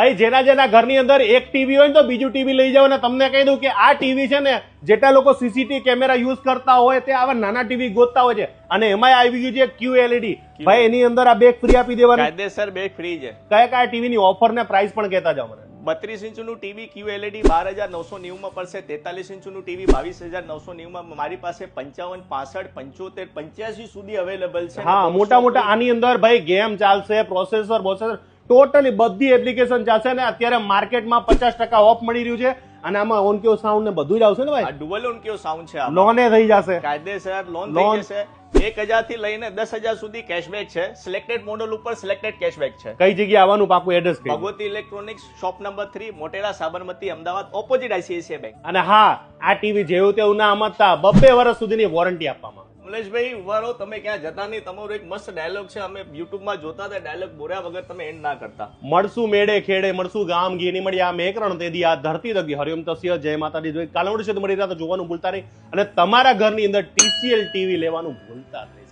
ભાઈ જેના જેના ઘરની અંદર એક ટીવી હોય ને તો બીજું ટીવી લઈ જાઓ ને તમને કહી દઉં કે આ ટીવી છે ને જેટલા લોકો સીસીટીવી કેમેરા યુઝ કરતા હોય તે આવા નાના ટીવી ગોતતા હોય છે. અને એમાંય આવી ગયું છે ક્યુ એલઈડી ભાઈ એની અંદર આ બેગ ફ્રી આપી દેવાની. કાયદેસર બેગ ફ્રી છે. કયા કયા ટીવી ની ઓફર ને પ્રાઇસ પણ કહેતા જાઓ મને. બત્રીસ ઇંચનું ટીવી ક્યુ એલઈડી બાર હજાર નવસો નેવુંમાં પડશે તેતાલીસ ઇંચનું ટીવી બાવીસ હજાર નવસો નેવુંમાં. મારી પાસે પંચાવન પાસઠ પંચોતેર પંચ્યાસી સુધી અવેલેબલ છે હા મોટા મોટા આની અંદર ભાઈ ગેમ ચાલશે પ્રોસેસર પ્રોસેસર ટોટલી બધી એપ્લિકેશન જશે અને અત્યારે માર્કેટમાં પચાસ ટકા ઓફ મળી રહ્યું છે. અને આમાં ઓન કેવો સાઉન્ડ ને બધું જ આવશે ને ભાઈ? ડુઅલ ઓન કેવો સાઉન્ડ છે? લોને થઈ જશે. કાયદેસર લોન. થઈ જશે. એક હજારથી લઈને દસ હજાર સુધી કેશબેક છે. સિલેક્ટેડ મોડલ ઉપર સિલેક્ટેડ કેશબેક છે. કઈ જગ્યાએ આવવાનું પાકું address. Bhagwati electronics shop number three Motera Sabarmati Ahmedabad opposite ICICI bank અને હા આ ટીવી જેવું તેવું ના સમજતા બબ્બે વર્ષ સુધીની વોરંટી આપવામાં કમલેશભાઈ ઉભારો તમે ક્યાં જતા નહીં? તમારો એક મસ્ત ડાયલોગ છે. અમે યુટ્યુબમાં જોતા હતા. ડાયલોગ બોલ્યા વગર તમે એન્ડ ના કરતા. મળશું મેળે ખેડે, મળશું ગામ ગીની મળી આ મેકરણ તેથી આ ધરતી દગી. હરિયમ તસ્ય. જય માતાજી. જોઈ કાલવડ છે તો મળી રહ્યા તો જોવાનું ભૂલતા નહીં. અને તમારા ઘરની અંદર ટીસીએલ ટીવી લેવાનું ભૂલતા નહીં.